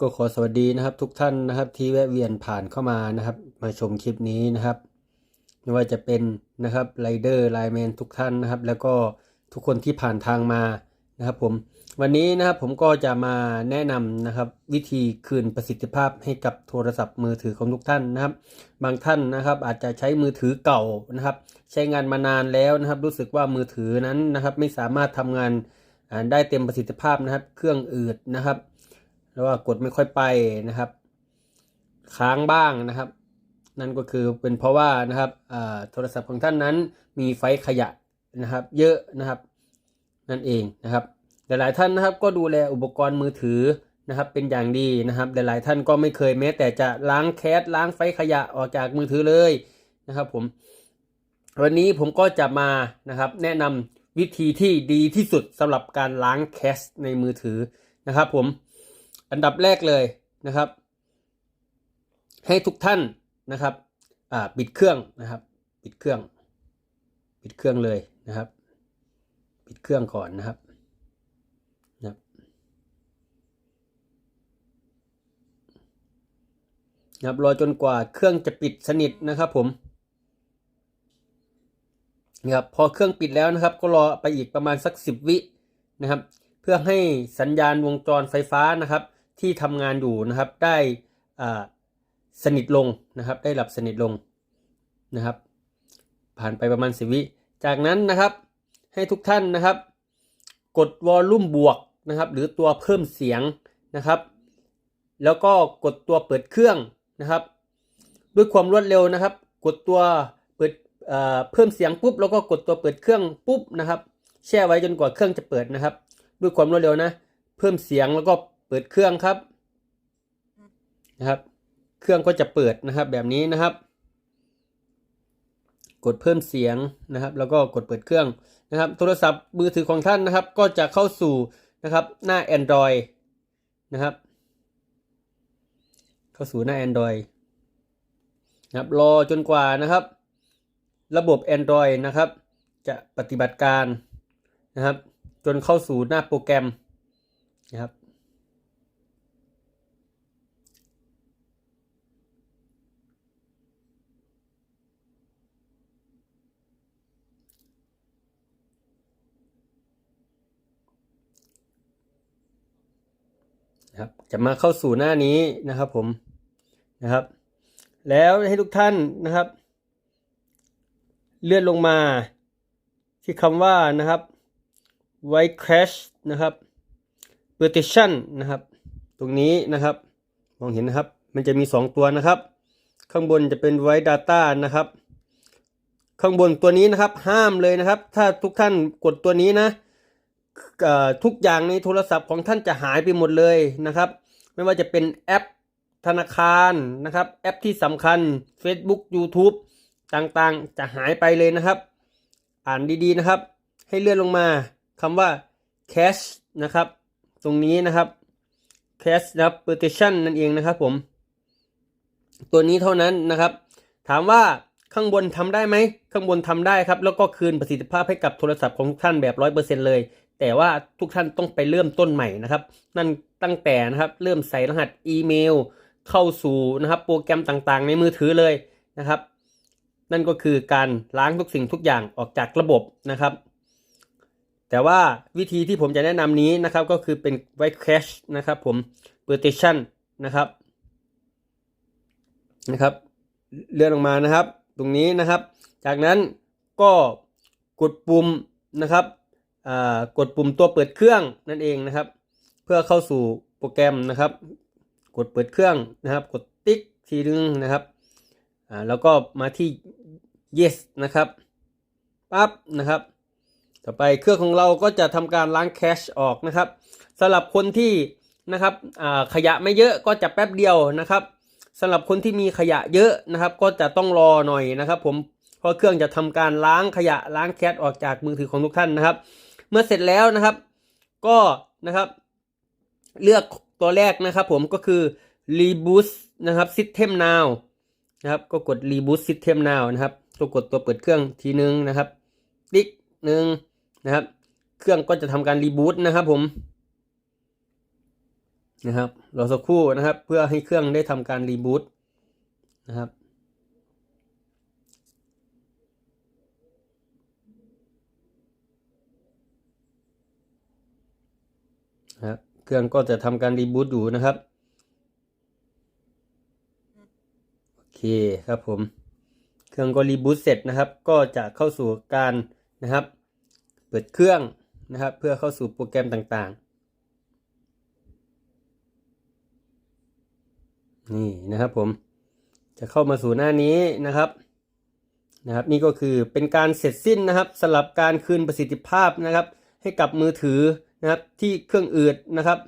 ก็ขอสวัสดีนะครับทุกท่านนะครับที่แวะเวียนผ่านเข้ามานะครับ มาชมคลิปนี้นะครับไม่ว่าจะเป็นนะครับไรเดอร์ไลแมนทุกท่านนะครับ แล้วก็ทุกคนที่ผ่านทางมานะครับผมวันนี้นะครับผมก็จะมาแนะนำนะครับ วิธีคืนประสิทธิภาพให้กับโทรศัพท์มือถือของทุกท่านนะครับ บางท่านนะครับอาจจะใช้มือถือเก่านะครับ ใช้งานมานานแล้วนะครับ รู้สึกว่ามือถือนั้นนะครับ ไม่สามารถทำงานได้เต็มประสิทธิภาพนะครับ เครื่องอืดนะครับ แล้วว่ากดไม่ค่อยไปนะครับ ค้างบ้างนะครับ นั่นก็คือเป็นเพราะว่านะครับโทรศัพท์ของท่านนั้นมีไฟขยะนะครับ เยอะนะครับ นั่นเองนะครับ หลายๆท่านนะครับ ก็ดูแลอุปกรณ์มือถือนะครับเป็นอย่างดีนะครับหลายๆท่านก็ไม่เคยแม้ แต่จะล้างแคสล้างไฟขยะออกจากมือถือเลยนะครับผมวันนี้ผมก็จะมานะครับ แนะนำวิธีที่ดีที่สุดสำหรับการล้างแคสในมือถือนะครับผม อันดับแรกเลยนะครับ ให้ทุกท่านนะครับอ่าปิดเครื่องนะครับ ปิดเครื่อง ปิดเครื่องเลยนะครับ ปิดเครื่องก่อนนะครับนะครับนะครับรอจนกว่าเครื่องจะปิดสนิทนะครับผมนะครับพอเครื่องปิดแล้วนะครับ ก็รอไปอีกประมาณสักสิบวินะครับ เพื่อให้สัญญาณวงจรไฟฟ้านะครับ ที่ทำงานอยู่นะครับ ได้สนิทลงนะครับ ได้หลับสนิทลงนะครับ ผ่านไปประมาณสิบวิจากนั้นนะครับให้ทุกท่านนะครับ กดวอลลุ่มบวกนะครับ หรือตัวเพิ่มเสียงนะครับ แล้วก็กดตัวเปิดเครื่องนะครับ ด้วยความรวดเร็วนะครับ กดตัวเปิดเเพิ่มเสียงปุ๊บแล้วก็กดตัวเปิดเครื่องปุ๊บนะครับ แช่ไว้จนกว่าเครื่องจะเปิดนะครับ ด้วยความรวดเร็วนะ เพิ่มเสียงแล้วก็ เปิดเครื่องครับนะครับ เครื่องก็จะเปิดนะครับแบบนี้นะครับ กดเพิ่มเสียงนะครับ แล้วก็กดเปิดเครื่องนะครับ โทรศัพท์มือถือของท่านนะครับ ก็จะเข้าสู่นะครับหน้า Android นะครับ เข้าสู่หน้า Android นะครับรอจนกว่านะครับ ระบบ Android นะครับ จะปฏิบัติการนะครับ จนเข้าสู่หน้าโปรแกรมนะครับ นะครับ จะมาเข้าสู่หน้านี้นะครับผมนะครับ แล้วให้ทุกท่านนะครับ เลื่อนลงมาที่คำว่านะครับ white crash นะครับ partition นะครับ ตรงนี้นะครับ มองเห็นนะครับ มันจะมี 2 ตัวนะครับ ข้างบนจะเป็น white data นะครับ ข้างบนตัวนี้นะครับ ห้ามเลยนะครับ ถ้าทุกท่านกดตัวนี้นะ ทุกอย่างในโทรศัพท์ของท่านจะหายไปหมดเลยนะครับ ไม่ว่าจะเป็นแอปธนาคารนะครับ แอปที่สำคัญ Facebook YouTube ต่างๆ จะหายไปเลยนะครับ อ่านดีๆนะครับ ให้เลื่อนลงมาคำว่า cache นะครับ ตรงนี้นะครับ cache นะครับ partition นั่นเองนะครับผม ตัวนี้เท่านั้นนะครับ ถามว่าข้างบนทำได้ไหม ข้างบนทำได้ครับ แล้วก็คืนประสิทธิภาพให้กับโทรศัพท์ของทุกท่านแบบร้อยเปอร์เซ็นเลย แต่ว่าทุกท่านต้องไปเริ่มต้นใหม่นะครับ นั่นตั้งแต่นะครับเริ่มใส่รหัสอีเมล เข้าสู่นะครับ โปรแกรมต่างๆ ในมือถือเลยนะครับ นั่นก็คือการล้างทุกสิ่งทุกอย่างออกจากระบบนะครับ แต่ว่าวิธีที่ผมจะแนะนำนี้นะครับก็คือเป็น white cache นะครับผม partition นะครับนะครับ เลื่อนลงมานะครับ ตรงนี้นะครับ จากนั้นก็กดปุ่มนะครับ กดปุ่มตัวเปิดเครื่องนั่นเองนะครับ เพื่อเข้าสู่โปรแกรมนะครับ กดเปิดเครื่องนะครับ กดติ๊กทีนึงนะครับแล้วก็มาที่ yes นะครับปั๊บนะครับ ต่อไปเครื่องของเราก็จะทำการล้างแคชออกนะครับสำหรับคนที่นะครับขยะไม่เยอะก็จะแป๊บเดียวนะครับสำหรับคนที่มีขยะเยอะนะครับ ก็จะต้องรอหน่อยนะครับ ผมเพราะเครื่องจะทำการล้างขยะล้างแคชออกจากมือถือของทุกท่านนะครับ เมื่อเสร็จแล้วนะครับ ก็นะครับเลือกตัวแรกนะครับผมก็คือ reboot นะครับ system now นะครับก็กด reboot system now นะครับก็กดตัวเปิดเครื่องทีนึงนะครับติ๊กหนึ่งนะครับ เครื่องก็จะทำการรีบูตนะครับผมนะครับรอสักครู่นะครับ เพื่อให้เครื่องได้ทำการรีบูตนะครับ นะเครื่องก็จะทำการรีบูตอยู่นะครับ โอเคครับผม เครื่องก็รีบูตเสร็จนะครับ ก็จะเข้าสู่การนะครับ เปิดเครื่องนะครับ เพื่อเข้าสู่โปรแกรมต่างๆ นี่นะครับผม จะเข้ามาสู่หน้านี้นะครับนะครับ นี่ก็คือเป็นการเสร็จสิ้นนะครับสำหรับการคืนประสิทธิภาพนะครับ ให้กับมือถือ นะครับที่เครื่องอืดนะครับ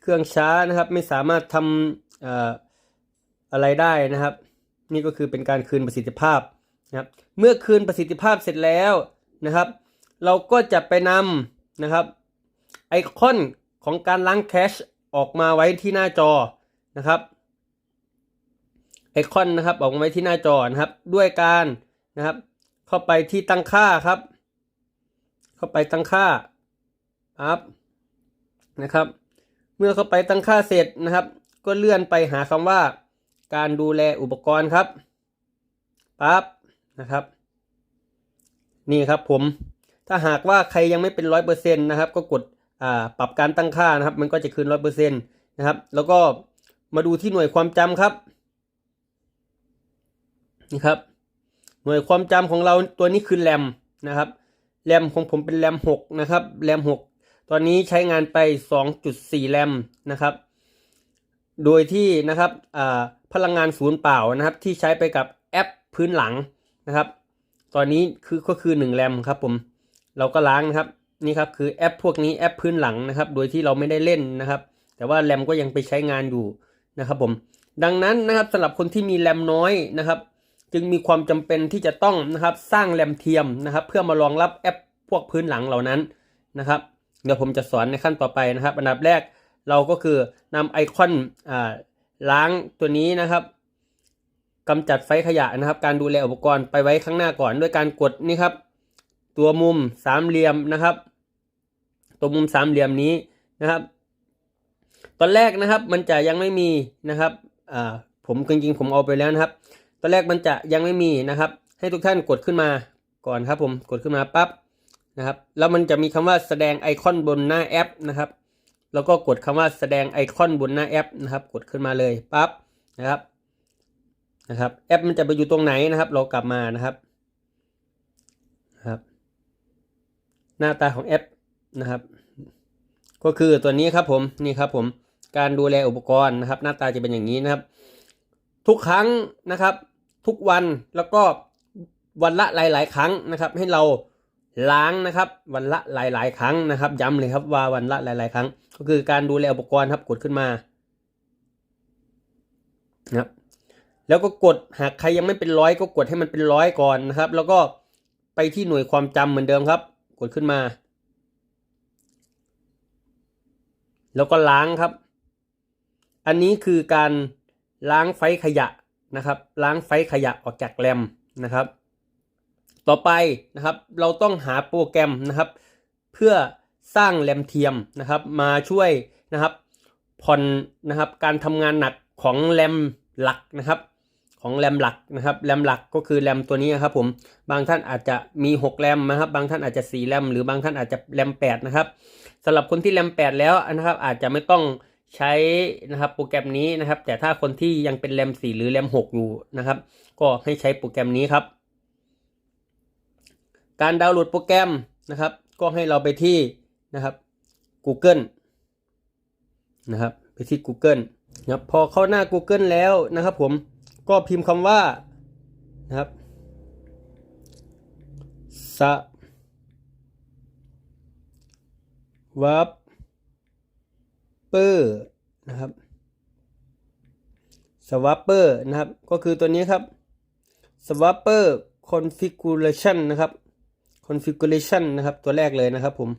เครื่องช้านะครับไม่สามารถทำอออะไรได้นะครับ นี่ก็คือเป็นการคืนประสิทธิภาพนะครับ เมื่อคืนประสิทธิภาพเสร็จแล้วนะครับ เราก็จะไปนำนะครับไอคอนของการล้างแคชออกมาไว้ที่หน้าจอนะครับไอคอนนะครับออกมาไว้ที่หน้าจอนะครับ ด้วยการนะครับ เข้าไปที่ตั้งค่าครับ เข้าไปตั้งค่าอัพนะครับ เมื่อเข้าไปตั้งค่าเสร็จนะครับ ก็เลื่อนไปหาคำว่า การดูแลอุปกรณ์ครับปั๊บนะครับ นี่ครับผม ถ้าหากว่าใครยังไม่เป็นร้อยเปอร์เซ็นต์นะครับ ก็กดปรับการตั้งค่านะครับ มันก็จะคืนร้อยเปอร์เซ็นต์นะครับ แล้วก็มาดูที่หน่วยความจำครับนี่ครับ หน่วยความจำของเราตัวนี้คือแรมนะครับ แรมของผมเป็นแรมหกนะครับแรมหกตอนนี้ใช้งานไปสองจุดสี่แรมนะครับ โดยที่นะครับพลังงานศูนย์เปล่านะครับ ที่ใช้ไปกับแอปพื้นหลังนะครับ ตอนนี้คือก็คือหนึ่งแรมครับผมเราก็ล้างนะครับนี่ครับคือแอปพวกนี้แอปพื้นหลังนะครับ โดยที่เราไม่ได้เล่นนะครับ แต่ว่าแรมก็ยังไปใช้งานอยู่นะครับผมดังนั้นนะครับสำหรับคนที่มีแรมน้อยนะครับ จึงมีความจำเป็นที่จะต้องนะครับสร้างแรมเทียมนะครับ เพื่อมารองรับแอปพวกพื้นหลังเหล่านั้นนะครับ เดี๋ยวผมจะสอนในขั้นต่อไปนะครับ อันดับแรกเราก็คือนำไอคอนอ่าล้างตัวนี้นะครับกำจัดไฟขยะนะครับ การดูแลอุปกรณ์ไปไว้ข้างหน้าก่อนด้วยการกดนี่ครับ ตัวมุมสามเหลี่ยมนะครับ ตัวมุมสามเหลี่ยมนี้นะครับ ตอนแรกนะครับมันจะยังไม่มีนะครับอ่าผมจริงๆผมเอาไปแล้วนะครับ ตอนแรกมันจะยังไม่มีนะครับ ให้ทุกท่านกดขึ้นมาก่อนครับผมกดขึ้นมาปั๊บนะครับ แล้วมันจะมีคำว่าแสดงไอคอนบนหน้าแอปนะครับ แล้วก็กดคำว่าแสดงไอคอนบนหน้าแอปนะครับ กดขึ้นมาเลยปั๊บนะครับนะครับแอปมันจะไปอยู่ตรงไหนนะครับ เรากลับมานะครับนะครับหน้าตาของแอปนะครับ ก็คือตัวนี้ครับผมนี่ครับผมการดูแลอุปกรณ์นะครับ หน้าตาจะเป็นอย่างนี้นะครับ ทุกครั้งนะครับ ทุกวันแล้วก็วันละหลาย ๆ ครั้งนะครับ ให้เราล้างนะครับ วันละหลาย ๆ ครั้งนะครับ ย้ำเลยครับว่าวันละหลาย ๆ ครั้ง ก็คือการดูแลอุปกรณ์ครับกดขึ้นมานะครับแล้วก็กดหากใครยังไม่เป็นร้อยก็กดให้มันเป็นร้อยก่อนนะครับ แล้วก็ไปที่หน่วยความจำเหมือนเดิมครับ กดขึ้นมา แล้วก็ล้างครับ อันนี้คือการล้างไฟขยะ นะครับ ล้างไฟขยะออกจากแรมนะครับ ต่อไปนะครับเราต้องหาโปรแกรมนะครับ เพื่อสร้างแรมเทียมนะครับ มาช่วยนะครับผ่อนนะครับการทำงานหนักของแรมหลักนะครับ ของแรมหลักนะครับแรมหลักก็คือแรมตัวนี้นครับผมบางท่านอาจจะมี6แรมนะครับ บางท่านอาจจะ4แรมหรือบางท่านอาจจะแรม8นะครับสำหรับคนที่แรม8แล้วนะครับ อาจจะไม่ต้อง ใช้นะครับโปรแกรมนี้นะครับ แต่ถ้าคนที่ยังเป็นแรม4หรือแรม6อยู่นะครับ ก็ให้ใช้โปรแกรมนี้ครับ การดาวน์โหลดโปรแกรมนะครับ ก็ให้เราไปที่นะครับ Google นะครับ ไปที่ Google นะครับพอเข้าหน้า Google แล้วนะครับ ผมก็พิมพ์คำว่านะครับสวับ เปอร์นะครับสวัปเปอร์นะครับ ก็คือตัวนี้ครับสวัปเปอร์ configuration นะครับ configuration นะครับ ตัวแรกเลยนะครับผม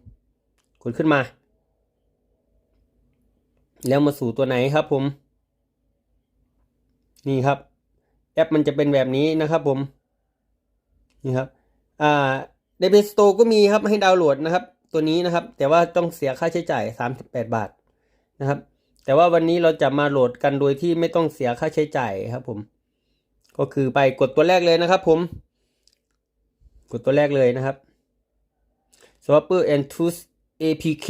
กดขึ้นมา แล้วมาสู่ตัวไหนครับผม นี่ครับ แอปมันจะเป็นแบบนี้นะครับผม นี่ครับ อ่าใน Play Store ก็มีครับให้ดาวน์โหลดนะครับ ตัวนี้นะครับ แต่ว่าต้องเสียค่าใช้จ่าย 38 บาท นะครับ แต่ว่าวันนี้เราจะมาโหลดกันโดยที่ไม่ต้องเสียค่าใช้จ่ายครับผม ก็คือไปกดตัวแรกเลยนะครับผม กดตัวแรกเลยนะครับ Swapper and Tools APK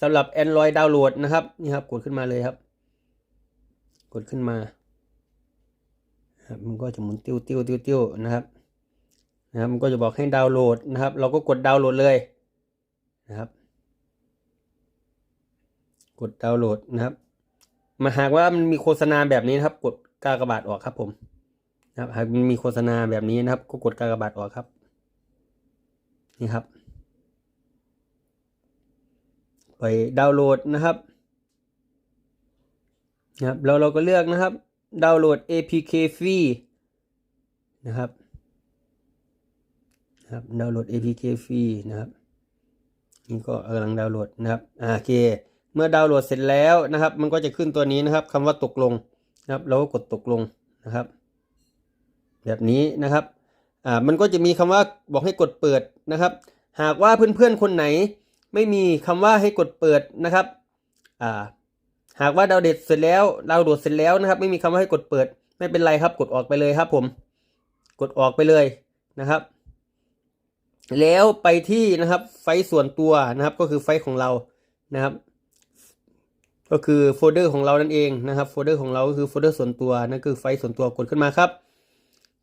สำหรับ Android ดาวน์โหลดนะครับนี่ครับ กดขึ้นมาเลยครับ กดขึ้นมาครับมันก็จะหมุนติ้วติ้วติ้วติ้วนะครับนะครับมันก็จะบอกให้ดาวน์โหลดนะครับ เราก็กดดาวน์โหลดเลยนะครับ กดดาวน์โหลดนะครับ มาหากว่ามันมีโฆษณาแบบนี้นะครับ กดกากบาทออกครับผมนะครับหากมันมีโฆษณาแบบนี้นะครับ ก็กดกากบาทออกครับ นี่ครับไปดาวน์โหลดนะครับนะครับแล้วเราก็เลือกนะครับ ดาวน์โหลด APK ฟรีนะครับนะครับดาวน์โหลด APK ฟรีนะครับนี่ก็กำลังดาวน์โหลดนะครับโอเค เมื่อดาวน์โหลดเสร็จแล้วนะครับ มันก็จะขึ้นตัวนี้นะครับคำว่าตกลงนะครับ เราก็กดตกลงนะครับ แบบนี้นะครับอ่ามันก็จะมีคำว่าบอกให้กดเปิดนะครับ หากว่าเพื่อนๆคนไหน ไม่มีคำว่าให้กดเปิดนะครับอ่าหากว่าดาวเด็ดเสร็จแล้วดาวโหลดเสร็จแล้วนะครับ ไม่มีคำว่าให้กดเปิด ไม่เป็นไรครับ กดออกไปเลยครับ ผม กดออกไปเลยนะครับ แล้วไปที่นะครับ ไฟส่วนตัวนะครับ ก็คือไฟของเรานะครับ ก็คือโฟลเดอร์ของเรานั่นเองนะครับโฟลเดอร์ของเราก็คือโฟลเดอร์ส่วนตัวนั่นคือไฟล์ส่วนตัวกดขึ้นมาครับ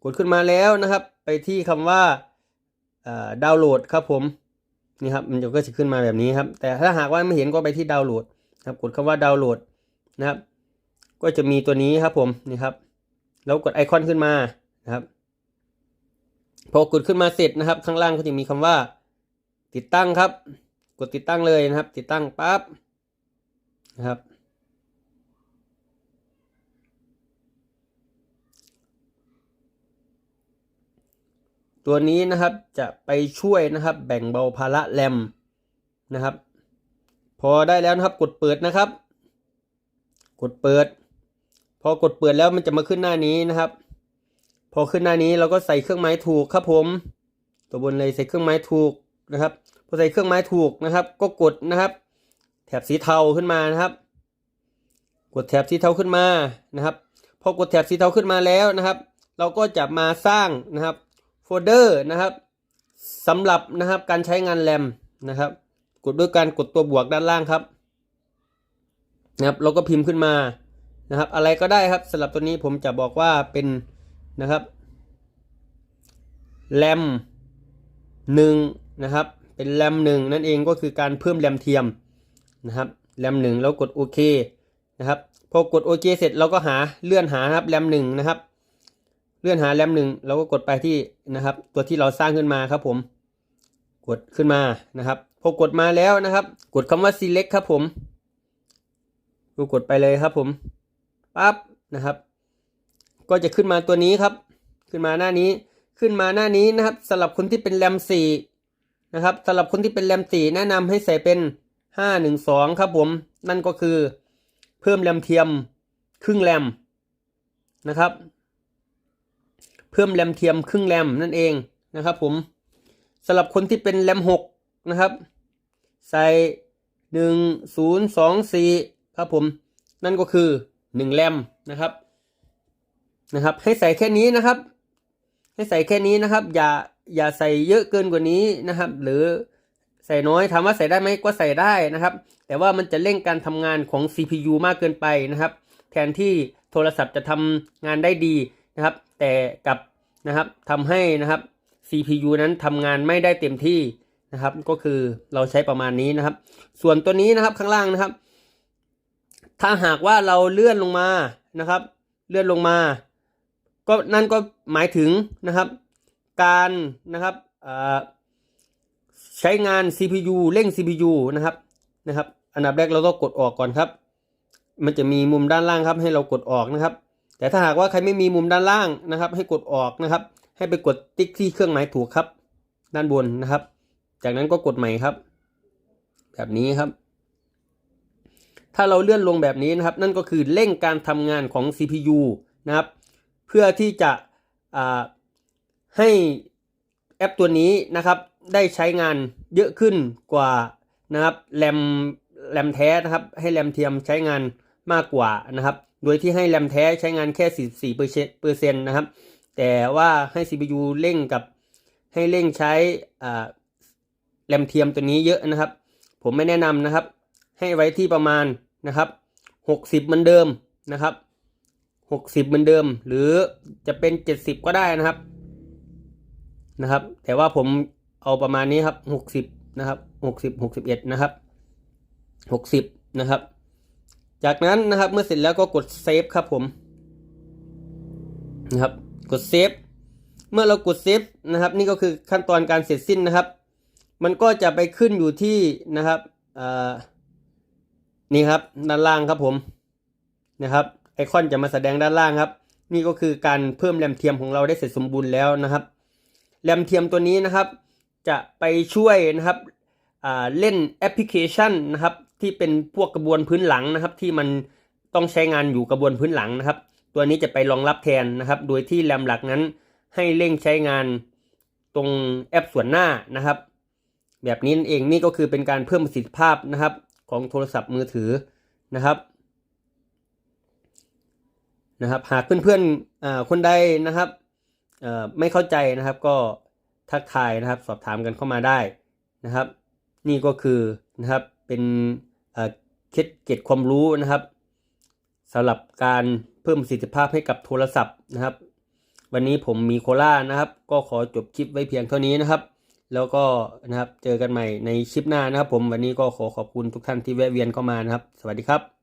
กดขึ้นมาแล้วนะครับ ไปที่คำว่าดาวน์โหลดครับผมนี่ครับมันก็จะขึ้นมาแบบนี้ครับ แต่ถ้าหากว่าไม่เห็นก็ไปที่ดาวน์โหลดครับกดคำว่าดาวน์โหลดนะครับ ก็จะมีตัวนี้ครับผมนี่ครับ แล้วกดไอคอนขึ้นมานะครับพอกดขึ้นมาเสร็จนะครับ ข้างล่างก็จะมีคำว่า ติดตั้งครับ กดติดตั้งเลยนะครับ ติดตั้งปั๊บ นะครับ ตัวนี้นะครับจะไปช่วยนะครับ แบ่งเบาภาระแรมนะครับ พอได้แล้วนะครับกดเปิดนะครับ กดเปิด พอกดเปิดแล้วมันจะมาขึ้นหน้านี้นะครับ พอขึ้นหน้านี้เราก็ใส่เครื่องหมายถูกครับผม ตัวบนเลยใส่เครื่องหมายถูกนะครับพอใส่เครื่องหมายถูกนะครับ ก็กดนะครับ แถบสีเทาขึ้นมานะครับ กดแถบสีเทาขึ้นมานะครับ พอกดแถบสีเทาขึ้นมาแล้วนะครับ เราก็จะมาสร้างนะครับโฟลเดอร์นะครับสำหรับนะครับการใช้งานแรมนะครับ กดด้วยการกดตัวบวกด้านล่างครับนะครับเราก็พิมพ์ขึ้นมานะครับ อะไรก็ได้ครับสำหรับตัวนี้ผมจะบอกว่าเป็นนะครับแรมหนึ่งนะครับ เป็นแรมหนึ่งนั่นเองก็คือการเพิ่มแรมเทียม นะครับแรมหนึ่งแล้วกดโอเคนะครับพอกดโอเคเสร็จเราก็หาเลื่อนหาครับแรมหนึ่งนะครับ เลื่อนหาแรมหนึ่งเราก็กดไปที่นะครับ ตัวที่เราสร้างขึ้นมาครับผมกดขึ้นมานะครับ พอกดมาแล้วนะครับ กดคำว่า select ครับผมก็กดไปเลยครับผมปั๊บนะครับ ก็จะขึ้นมาตัวนี้ครับ ขึ้นมาหน้านี้ขึ้นมาหน้านี้นะครับสำหรับคนที่เป็นแรมสี่นะครับสำหรับคนที่เป็นแรมสี่แนะนำให้ใส่เป็น ห้าหนึ่งสองครับผม นั่นก็คือเพิ่มแรมเทียมครึ่งแรมนะครับ เพิ่มแรมเทียมครึ่งแรมนั่นเองนะครับ ผมสำหรับคนที่เป็นแรมหกนะครับ ใส่หนึ่งศูนย์สองสี่ครับผม นั่นก็คือหนึ่งแรมนะครับนะครับ ให้ใส่แค่นี้นะครับ ให้ใส่แค่นี้นะครับ อย่าอย่าใส่เยอะเกินกว่านี้นะครับ หรือ ใส่น้อยถามว่าใส่ได้ไหมก็ใส่ได้นะครับ แต่ว่ามันจะเร่งการทำงานของ CPU มากเกินไปนะครับ แทนที่โทรศัพท์จะทำงานได้ดีนะครับ แต่กับนะครับทำให้นะครับ CPU นั้นทำงานไม่ได้เต็มที่นะครับ ก็คือเราใช้ประมาณนี้นะครับ ส่วนตัวนี้นะครับข้างล่างนะครับ ถ้าหากว่าเราเลื่อนลงมานะครับ เลื่อนลงมา ก็นั่นก็หมายถึงนะครับ การนะครับอ่า ใช้งาน CPU เร่ง CPU นะครับนะครับ อันดับแรกเราต้องกดออกก่อนครับ มันจะมีมุมด้านล่างครับ ให้เรากดออกนะครับ แต่ถ้าหากว่าใครไม่มีมุมด้านล่างนะครับ ให้กดออกนะครับ ให้ไปกดติ๊กที่เครื่องหมายถูกครับ ด้านบนนะครับ จากนั้นก็กดใหม่ครับ แบบนี้ครับ ถ้าเราเลื่อนลงแบบนี้นะครับ นั่นก็คือเร่งการทำงานของ CPU นะครับ เพื่อที่จะให้แอปตัวนี้นะครับ ได้ใช้งานเยอะขึ้นกว่านะครับแรมแรมแท้นะครับ ให้แรมเทียมใช้งานมากกว่านะครับ โดยที่ให้แรมแท้ใช้งานแค่ 44เปอร์เซ็นต์นะครับ แต่ว่าให้ CPU เร่งกับให้เร่งใช้อ่าแรมเทียมตัวนี้เยอะนะครับ ผมไม่แนะนำนะครับ ให้ไว้ที่ประมาณนะครับ 60เหมือนเดิมนะครับ60เหมือนเดิม หรือจะเป็น 70 ก็ได้นะครับนะครับ แต่ว่าผม เอาประมาณนี้ครับ60นะครับ60 61นะครับ60นะครับ จากนั้นนะครับเมื่อเสร็จแล้วก็กดเซฟครับผมนะครับกดเซฟเมื่อเรากดเซฟนะครับนี่ก็คือขั้นตอนการเสร็จสิ้นนะครับ มันก็จะไปขึ้นอยู่ที่นะครับนี่ครับด้านล่างครับผมนะครับไอคอนจะมาแสดงด้านล่างครับ นี่ก็คือการเพิ่มแรมเทียมของเราได้เสร็จสมบูรณ์แล้วนะครับแรมเทียมตัวนี้นะครับ จะไปช่วยนะครับเล่นแอปพลิเคชันนะครับที่เป็นพวกกระบวนพื้นหลังนะครับ ที่มันต้องใช้งานอยู่กระบวนพื้นหลังนะครับ ตัวนี้จะไปรองรับแทนนะครับ โดยที่แรมหลักนั้นให้เร่งใช้งานตรงแอปส่วนหน้านะครับ แบบนี้นั่นเองนี่ก็คือเป็นการเพิ่มประสิทธิภาพนะครับของโทรศัพท์มือถือนะครับนะครับ หากเพื่อนๆคนใดนะครับไม่เข้าใจนะครับก็ ทักทายนะครับ สอบถามกันเข้ามาได้นะครับ นี่ก็คือนะครับเป็นเคล็ดเก็ดความรู้นะครับสำหรับการเพิ่มประสิทธิภาพให้กับโทรศัพท์นะครับ วันนี้ผมมีโคล่านะครับ ก็ขอจบคลิปไว้เพียงเท่านี้นะครับ แล้วก็นะครับเจอกันใหม่ในคลิปหน้านะครับ ผมวันนี้ก็ขอขอบคุณทุกท่านที่แวะเวียนเข้ามานะครับ สวัสดีครับ